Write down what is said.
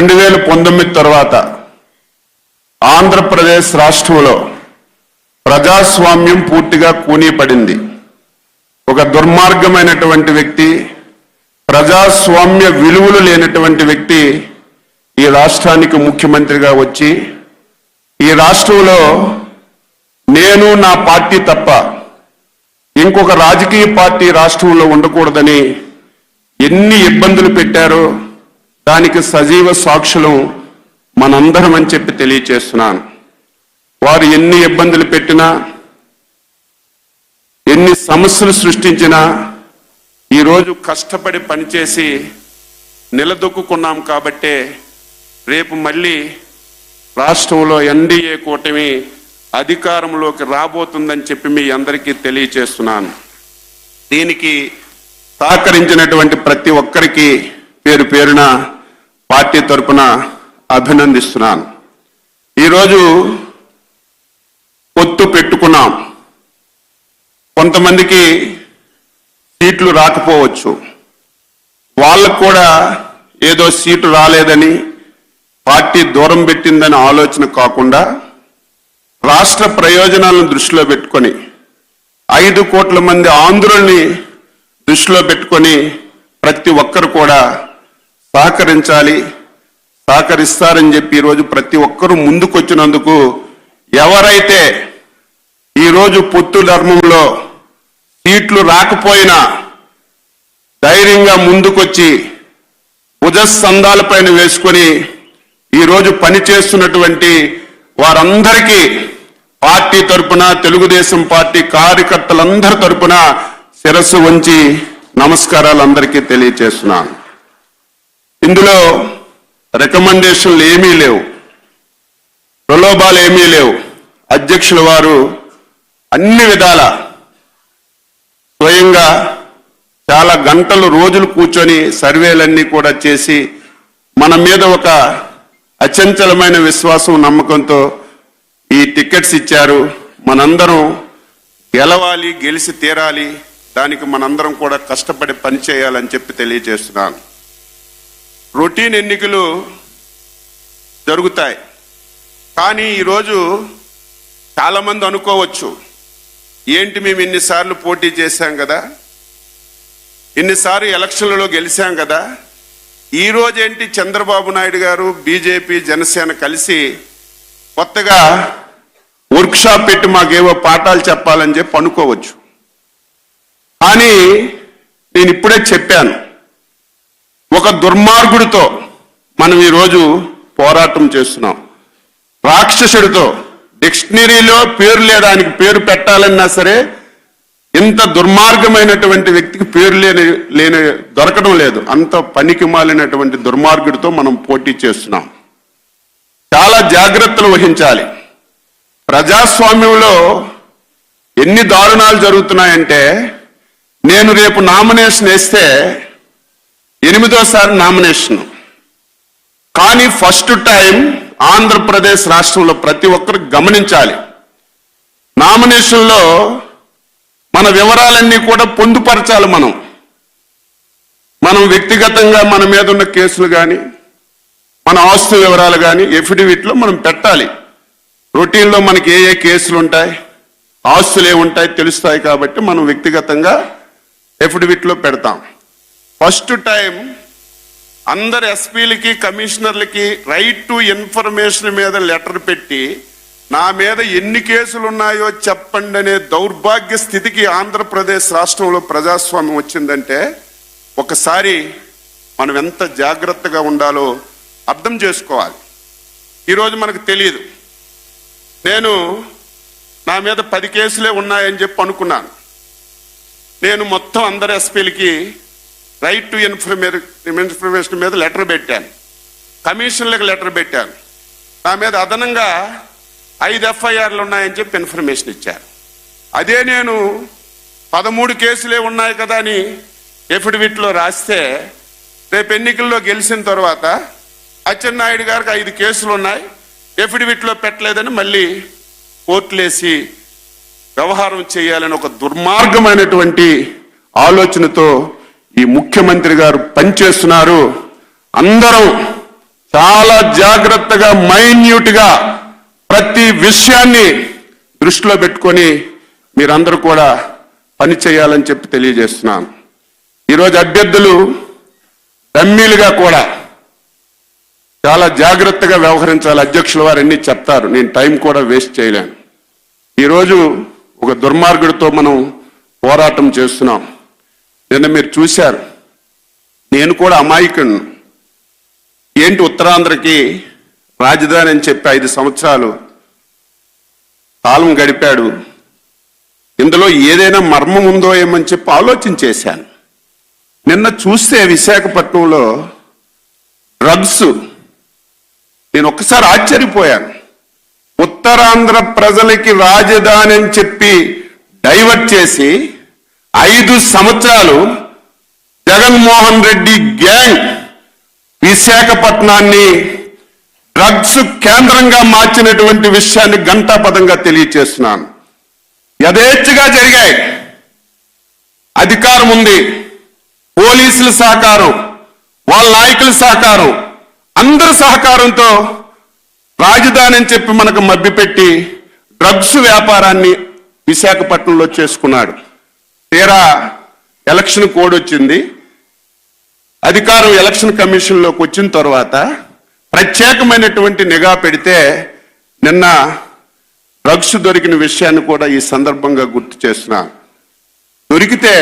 రెండు వేల పంతొమ్మిది తర్వాత ఆంధ్రప్రదేశ్ రాష్ట్రంలో ప్రజాస్వామ్యం పూర్తిగా కూనీపడింది. ఒక దుర్మార్గమైనటువంటి వ్యక్తి ప్రజాస్వామ్య విలువలు లేనటువంటి వ్యక్తి ఈ రాష్ట్రానికి ముఖ్యమంత్రిగా వచ్చి ఈ రాష్ట్రంలో నేను నా పార్టీ తప్ప ఇంకొక రాజకీయ పార్టీ రాష్ట్రంలో ఉండకూడదని ఎన్ని ఇబ్బందులు పెట్టారో దానికి సజీవ సాక్షులం మనందరం అని చెప్పి తెలియచేస్తున్నాను. వారు ఎన్ని ఇబ్బందులు పెట్టినా ఎన్ని సమస్యలు సృష్టించినా ఈరోజు కష్టపడి పనిచేసి నిలదొక్కున్నాం కాబట్టే రేపు మళ్ళీ రాష్ట్రంలో ఎన్డీఏ కూటమి అధికారంలోకి రాబోతుందని చెప్పి మీ అందరికీ తెలియచేస్తున్నాను. దీనికి సహకరించినటువంటి ప్రతి ఒక్కరికి పేరు పేరున పార్టీ తరపున అభినందిస్తున్నాను. ఈరోజు పొత్తు పెట్టుకున్నాం. కొంతమందికి సీట్లు రాకపోవచ్చు. వాళ్ళకు కూడా ఏదో సీటు రాలేదని పార్టీ దూరం పెట్టిందని ఆలోచన కాకుండా రాష్ట్ర ప్రయోజనాలను దృష్టిలో పెట్టుకొని ఐదు కోట్ల మంది ఆంధ్రుల్ని దృష్టిలో పెట్టుకొని ప్రతి ఒక్కరు కూడా సహకరించాలి సహకరిస్తారని చెప్పి ఈరోజు ప్రతి ఒక్కరూ ముందుకొచ్చినందుకు ఎవరైతే ఈరోజు పొత్తు ధర్మంలో సీట్లు రాకపోయినా ధైర్యంగా ముందుకొచ్చి భుజస్కంధాలపైన వేసుకొని ఈరోజు పనిచేస్తున్నటువంటి వారందరికీ పార్టీ తరపున తెలుగుదేశం పార్టీ కార్యకర్తలందరి తరపున శిరస్సు వంచి నమస్కారాలు అందరికీ తెలియచేస్తున్నాను. ఇందులో రికమెండేషన్లు ఏమీ లేవు. ప్రలోభాలు ఏమీ లేవు. అధ్యక్షుల వారు అన్ని విధాల స్వయంగా చాలా గంటలు రోజులు కూర్చొని సర్వేలన్నీ కూడా చేసి మన మీద ఒక అచంచలమైన విశ్వాసం నమ్మకంతో ఈ టికెట్స్ ఇచ్చారు. మనందరం గెలవాలి గెలిచి తీరాలి. దానికి మనందరం కూడా కష్టపడి పనిచేయాలని చెప్పి తెలియజేస్తున్నాను. రొటీన్ ఎన్నికలు జరుగుతాయి. కానీ ఈరోజు చాలామంది అనుకోవచ్చు ఏంటి మేము ఇన్నిసార్లు పోటీ చేశాం కదా? ఇన్నిసార్లు ఎలక్షన్లలో గెలిచాం కదా? ఈరోజు ఏంటి చంద్రబాబు నాయుడు గారు బీజేపీ జనసేన కలిసి కొత్తగా వర్క్షాప్ పెట్టి మాకేవో పాఠాలు చెప్పాలని చెప్పి అనుకోవచ్చు. కానీ నేను ఇప్పుడే చెప్పాను ఒక దుర్మార్గుడితో మనం ఈరోజు పోరాటం చేస్తున్నాం. రాక్షసుడితో డిక్షనరీలో పేరు లేదానికి పేరు పెట్టాలన్నా సరే ఇంత దుర్మార్గమైనటువంటి వ్యక్తికి పేరు లేని లేని దొరకడం లేదు. అంత పనికి మాలినటువంటి దుర్మార్గుడితో మనం పోటీ చేస్తున్నాం. చాలా జాగ్రత్తలు వహించాలి. ప్రజాస్వామ్యంలో ఎన్ని దారుణాలు జరుగుతున్నాయంటే నేను రేపు నామినేషన్ వేస్తే ఎనిమిదోసారి నామినేషన్. కానీ ఫస్ట్ టైం ఆంధ్రప్రదేశ్ రాష్ట్రంలో ప్రతి ఒక్కరు గమనించాలి. నామినేషన్లో మన వివరాలన్నీ కూడా పొందుపరచాలి మనం. మనం వ్యక్తిగతంగా మన మీద ఉన్న కేసులు కానీ మన ఆస్తు వివరాలు కానీ ఎఫిడవిట్లో మనం పెట్టాలి. రొటీన్లో మనకి ఏ ఏ కేసులు ఉంటాయి ఆస్తులు ఏముంటాయి తెలుస్తాయి కాబట్టి మనం వ్యక్తిగతంగా ఎఫిడవిట్లో పెడతాం. ఫస్ట్ టైం అందరు ఎస్పీలకి కమిషనర్లకి రైట్ టు ఇన్ఫర్మేషన్ మీద లెటర్ పెట్టి నా మీద ఎన్ని కేసులు ఉన్నాయో చెప్పండి అనే దౌర్భాగ్య స్థితికి ఆంధ్రప్రదేశ్ రాష్ట్రంలో ప్రజాస్వామ్యం వచ్చిందంటే ఒకసారి మనం ఎంత జాగ్రత్తగా ఉండాలో అర్థం చేసుకోవాలి. ఈరోజు మనకు తెలియదు నేను నా మీద పది కేసులే ఉన్నాయని చెప్పి అనుకున్నాను. నేను మొత్తం అందరు ఎస్పీలకి రైట్ టు ఇన్ఫర్మేషన్ మీద లెటర్ పెట్టాను. కమిషన్లకు లెటర్ పెట్టాను. నా మీద అదనంగా ఐదు ఎఫ్ఐఆర్లు ఉన్నాయని చెప్పి ఇన్ఫర్మేషన్ ఇచ్చారు. అదే నేను పదమూడు కేసులే ఉన్నాయి కదా అని ఎఫిడవిట్లో రాస్తే రేపు ఎన్నికల్లో గెలిచిన తర్వాత అచ్చెన్నాయుడు గారికి ఐదు కేసులు ఉన్నాయి. ఎఫిడవిట్లో పెట్టలేదని మళ్ళీ కోర్టులేసి వ్యవహారం చేయాలని ఒక దుర్మార్గమైనటువంటి ఆలోచనతో ఈ ముఖ్యమంత్రి గారు పనిచేస్తున్నారు. అందరం చాలా జాగ్రత్తగా మైన్యూట్గా ప్రతి విషయాన్ని దృష్టిలో పెట్టుకొని మీరందరూ కూడా పని చేయాలని చెప్పి తెలియజేస్తున్నాను ఈరోజు అభ్యర్థులు డమ్మీలుగా కూడా చాలా జాగ్రత్తగా వ్యవహరించాలి. అధ్యక్షుల వారు చెప్తారు. నేను టైం కూడా వేస్ట్ చేయలేను. ఈరోజు ఒక దుర్మార్గుడితో మనం పోరాటం చేస్తున్నాం. నిన్న మీరు చూశారు. నేను కూడా అమాయకుడు ఏంటి ఉత్తరాంధ్రకి రాజధాని అని చెప్పి ఐదు సంవత్సరాలు కాలం గడిపాడు. ఇందులో ఏదైనా మర్మం ఉందో ఏమని చెప్పి ఆలోచన చేశాను. నిన్న చూస్తే విశాఖపట్నంలో డ్రగ్స్. నేను ఒక్కసారి ఆశ్చర్యపోయాను. ఉత్తరాంధ్ర ప్రజలకి రాజధాని అని చెప్పి డైవర్ట్ చేసి ఐదు సంవత్సరాలు జగన్మోహన్ రెడ్డి గ్యాంగ్ విశాఖపట్నాన్ని డ్రగ్స్ కేంద్రంగా మార్చినటువంటి విషయాన్ని గంటాపదంగా తెలియచేస్తున్నాను. యథేచ్ఛగా జరిగాయి. అధికారం ఉంది. పోలీసుల సహకారం వాళ్ళ నాయకుల సహకారం అందరి సహకారంతో రాజధాని అని చెప్పి మనకు మభ్యపెట్టి డ్రగ్స్ వ్యాపారాన్ని విశాఖపట్నంలో చేసుకున్నాడు. తీరా ఎలక్షన్ కోడ్ వచ్చింది. అధికారం ఎలక్షన్ కమిషన్లోకి వచ్చిన తర్వాత ప్రత్యేకమైనటువంటి నిఘా పెడితే నిన్న డ్రగ్స్ దొరికిన విషయాన్ని కూడా ఈ సందర్భంగా గుర్తు చేసిన దొరికితే